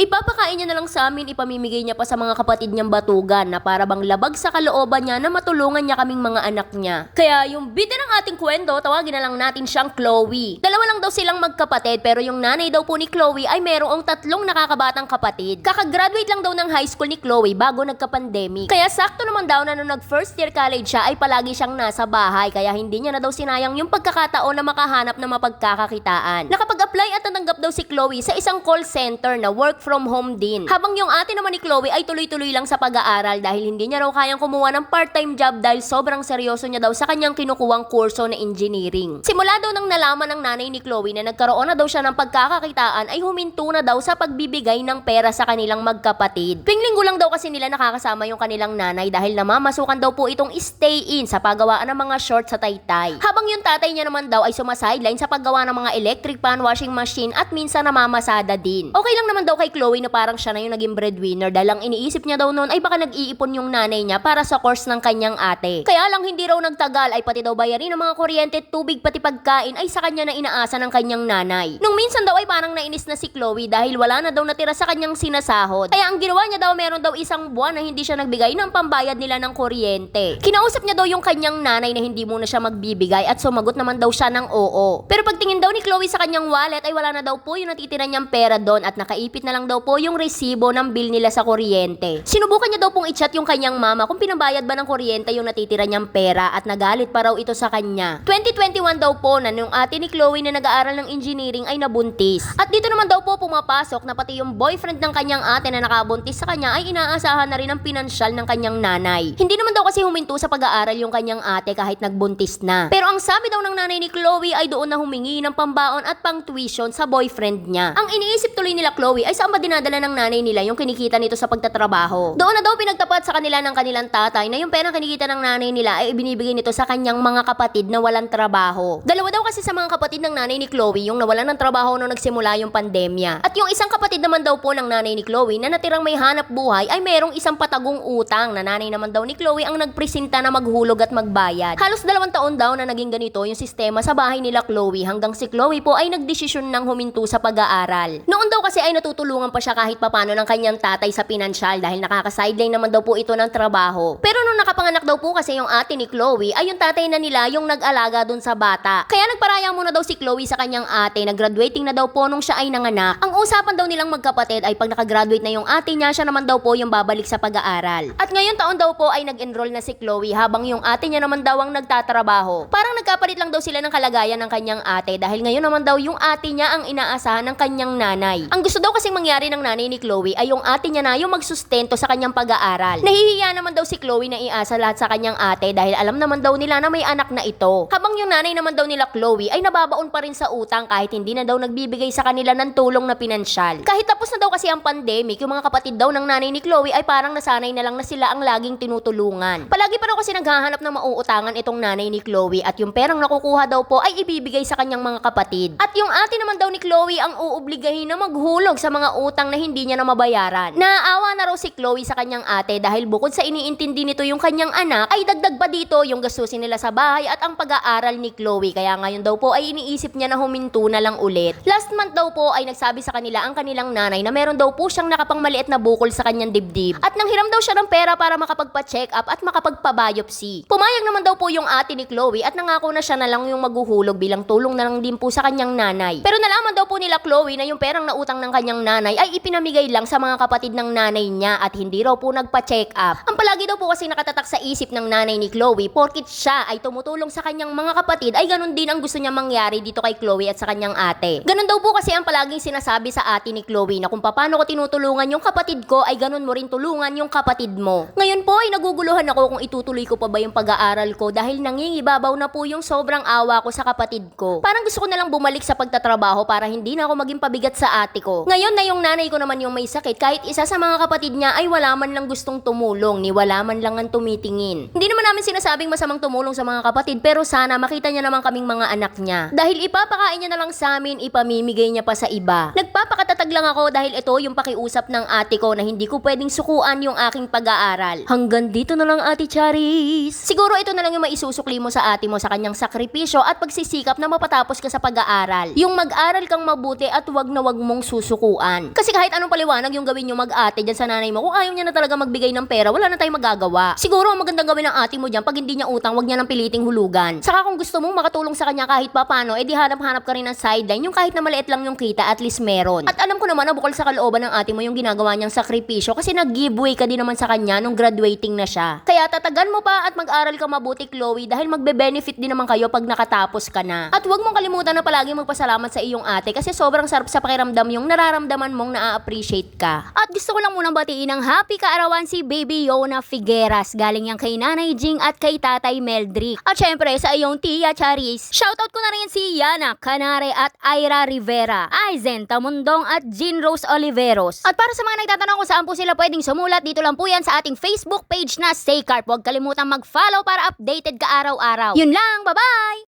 Ipapakain niya na lang sa amin, ipamimigay niya pa sa mga kapatid niyang batugan na para bang labag sa kalooban niya na matulungan niya kaming mga anak niya. Kaya yung bida ng ating kwento, tawagin na lang natin siyang Chloe. Dalawa lang daw silang magkapatid pero yung nanay daw po ni Chloe ay merong tatlong nakakabatang kapatid. Kakagraduate lang daw ng high school ni Chloe bago nagka-pandemic. Kaya sakto naman daw na nung nag first year college siya ay palagi siyang nasa bahay kaya hindi niya na daw sinayang yung pagkakataon na makahanap ng mapagkakakitaan. Nakapag-apply at natanggap daw si Chloe sa isang call center na work from home din. Habang yung ate naman ni Chloe ay tuloy-tuloy lang sa pag-aaral dahil hindi niya raw kayang kumuha ng part-time job dahil sobrang seryoso niya daw sa kanyang kinukuwang kurso na engineering. Simula daw nang nalaman ng nanay ni Chloe na nagkaroon na daw siya ng pagkakakitaan ay huminto na daw sa pagbibigay ng pera sa kanilang magkapatid. Tuwing linggo lang daw kasi nila nakakasama yung kanilang nanay dahil namamasukan daw po itong stay-in sa paggawaan ng mga short sa taytay. Habang yung tatay niya naman daw ay sumasideline sa paggawa ng mga electric pan, washing machine at minsan namamasada din. Okay lang naman daw kay Chloe na parang siya na yung naging breadwinner dahil ang iniisip niya daw noon ay baka nag-iipon yung nanay niya para sa course ng kanyang ate. Kaya lang hindi raw nagtagal ay pati daw bayarin ng mga kuryente, tubig pati pagkain ay sa kanya na inaasa ng kanyang nanay. Nung minsan daw ay parang nainis na si Chloe dahil wala na daw natira sa kanyang sinasahod. Kaya ang ginawa niya daw meron daw isang buwan na hindi siya nagbigay ng pambayad nila ng kuryente. Kinausap niya daw yung kanyang nanay na hindi muna siya magbibigay at sumagot naman daw siya ng oo. Pero pagtingin daw ni Chloe sa kanyang wallet ay wala na daw po yung natitira niyang pera doon at nakaipit na lang daw po yung resibo ng bill nila sa kuryente. Sinubukan niya daw pong i-chat yung kanyang mama kung pinabayad ba ng kuryente yung natitira niyang pera at nagalit pa raw ito sa kanya. 2021 daw po na nung ate ni Chloe na nag-aaral ng engineering ay nabuntis. At dito naman daw po pumapasok na pati yung boyfriend ng kanyang ate na nakabuntis sa kanya ay inaasahan na rin ang pinansyal ng kanyang nanay. Hindi naman daw kasi huminto sa pag-aaral yung kanyang ate kahit nagbuntis na. Pero ang sabi daw ng nanay ni Chloe ay doon na humingi ng pambaon at pang tuition sa boyfriend niya. Ang iniisip tuloy nila Chloe ay saan ba dinadala ng nanay nila yung kinikita nito sa pagtatrabaho. Doon na daw pinagtapat sa kanila ng kanilang tatay na yung perang kinikita ng nanay nila ay ibinibigay nito sa kanyang mga kapatid na walang trabaho. Dalawa daw kasi sa mga kapatid ng nanay ni Chloe yung nawalan ng trabaho nung nagsimula yung pandemya. At yung isang kapatid naman daw po ng nanay ni Chloe na natirang may hanap buhay ay merong isang patagong utang na nanay naman daw ni Chloe ang nagpresenta na maghulog at magbayad. Halos dalawang taon daw na naging ganito yung sistema sa bahay nila Chloe hanggang si Chloe po ay nagdesisyon ng huminto sa pag-aaral. Noon daw kasi ay natutulungan pa siya kahit papano ng kanyang tatay sa pinansyal dahil nakaka-sideline naman daw po ito ng trabaho. Pero nakapanganak daw po kasi yung ate ni Chloe ay yung tatay na nila yung nag-alaga dun sa bata. Kaya nagparaya muna daw si Chloe sa kanyang ate na graduating na daw po nung siya ay nanganak. Ang usapan daw nilang magkapatid ay pag nakagraduate na yung ate niya, siya naman daw po yung babalik sa pag-aaral. At ngayon taon daw po ay nag-enroll na si Chloe habang yung ate niya naman daw ang nagtatrabaho. Parang nagkapalit lang daw sila ng kalagayan ng kanyang ate dahil ngayon naman daw yung ate niya ang inaasahan ng kanyang nanay. Ang gusto daw kasing mangyari ng nanay ni Chloe ay yung ate niya na yung magsustento sa kanyang pag-aaral. Nahihiya naman daw si Chloe na iasa lahat sa kanyang ate dahil alam naman daw nila na may anak na ito. Habang yung nanay naman daw nila Chloe ay nababaon pa rin sa utang kahit hindi na daw nagbibigay sa kanila ng tulong na pinansyal. Kahit tapos na daw kasi ang pandemic, yung mga kapatid daw ng nanay ni Chloe ay parang nasanay na lang na sila ang laging tinutulungan. Palagi pa raw kasi naghahanap ng mauutangan itong nanay ni Chloe at yung perang nakukuha daw po ay ibibigay sa kanyang mga kapatid. At yung ate naman daw ni Chloe ang uuobligahin na maghulog sa mga utang na hindi niya na mabayaran. Naaawa na raw si Chloe sa kanyang ate dahil bukod sa iniintindi nito yung kanyang anak, ay dagdag pa dito yung gastusin nila sa bahay at ang pag-aaral ni Chloe. Kaya ngayon daw po ay iniisip niya na huminto na lang ulit. Last month daw po ay nagsabi sa kanila ang kanilang nanay na meron daw po siyang nakapangmaliit na bukol sa kanyang dibdib. At nanghiram daw siya ng pera para makapagpa-check up at makapagpa-biopsy. Pumayag naman daw po yung ate ni Chloe at nangako na siya na lang yung maghuhulog bilang tulong na lang din po sa kanyang nanay. Pero nalaman daw po nila Chloe na yung perang nautang ng kanyang nanay ay ipinamigay lang sa mga kapatid ng nanay niya at hindi raw po nagpa-check up. Ang palagi daw po kasi nakatatak sa isip ng nanay ni Chloe porkit siya ay tumutulong sa kanyang mga kapatid ay ganun din ang gusto niya mangyari dito kay Chloe at sa kanyang ate. Ganun daw po kasi ang palaging sinasabi sa ate ni Chloe na kung paano ko tinutulungan yung kapatid ko ay ganun mo rin tulungan yung kapatid mo. Ngayon po ay naguguluhan ako kung itutuloy ko pa ba yung pag-aaral ko dahil nangingibabaw na po yung sobrang awa ko sa kapatid ko. Parang gusto ko na lang bumalik sa pagtatrabaho para hindi na ako maging pabigat sa ate ko. Ngayon na yung nanay ko naman yung may sakit kahit isa sa mga kapatid niya ay wala man lang gustong tumulong ni wala man lang ang tumitingin. Hindi naman namin sinasabing masamang tumulong sa mga kapatid pero sana makita niya naman kaming mga anak niya. Dahil ipapakain niya na lang sa amin, ipamimigay niya pa sa iba. Nagpapakatatag lang ako dahil ito yung pakiusap ng ate ko na hindi ko pwedeng sukuan yung aking pag-aaral. Hanggang dito na lang ate Charis. Siguro ito na lang yung maisusukli mo sa ate mo sa kanyang sakripisyo at pagsisikap na mapatapos ka sa pag-aaral. Yung mag-aral kang mabuti at wag na wag mong susukuan. Kasi kahit anong paliwanag yung gawin yung mag-ate dyan sa nanay mo, kung ayaw niya na talaga magbigay ng pera, wala na tayong magagawa. Siguro ang magandang gawin ng ate mo dyan, pag hindi niya utang, wag niya nang piliting hulugan. Saka kung gusto mong makatulong sa kanya kahit papano, edi hanap-hanap ka rin ng sideline, yung kahit na maliit lang yung kita, at least meron. At alam ko naman na bukal sa kalooban ng ate mo yung ginagawa niyang sakripisyo kasi nag-giveaway ka din naman sa kanya nung graduating na siya. Kaya tatagan mo pa at mag-aral ka mabuti, Chloe, dahil magbe-benefit din naman kayo pag nakatapos ka na. At huwag mong kalimutan na palagi magpasalamat sa iyong ate kasi sobrang sarap sa pakiramdam yung nararamdaman mong na-appreciate ka. At gusto ko lang munang batiin ng happy kaarawan si Baby Yona Figueras. Galing yan kay Nanay Jing at kay Tatay Meldrick. At syempre sa iyong Tia Charis. Shoutout ko na rin si Yana Canare at Ira Rivera. Aizen Tamundong at Jean Rose Oliveros. At para sa mga nagtatanong kung saan po sila pwedeng sumulat, dito lang po yan sa ating Facebook page na Stay Carp. Huwag kalimutang mag-follow para updated ka araw-araw. Yun lang, bye-bye!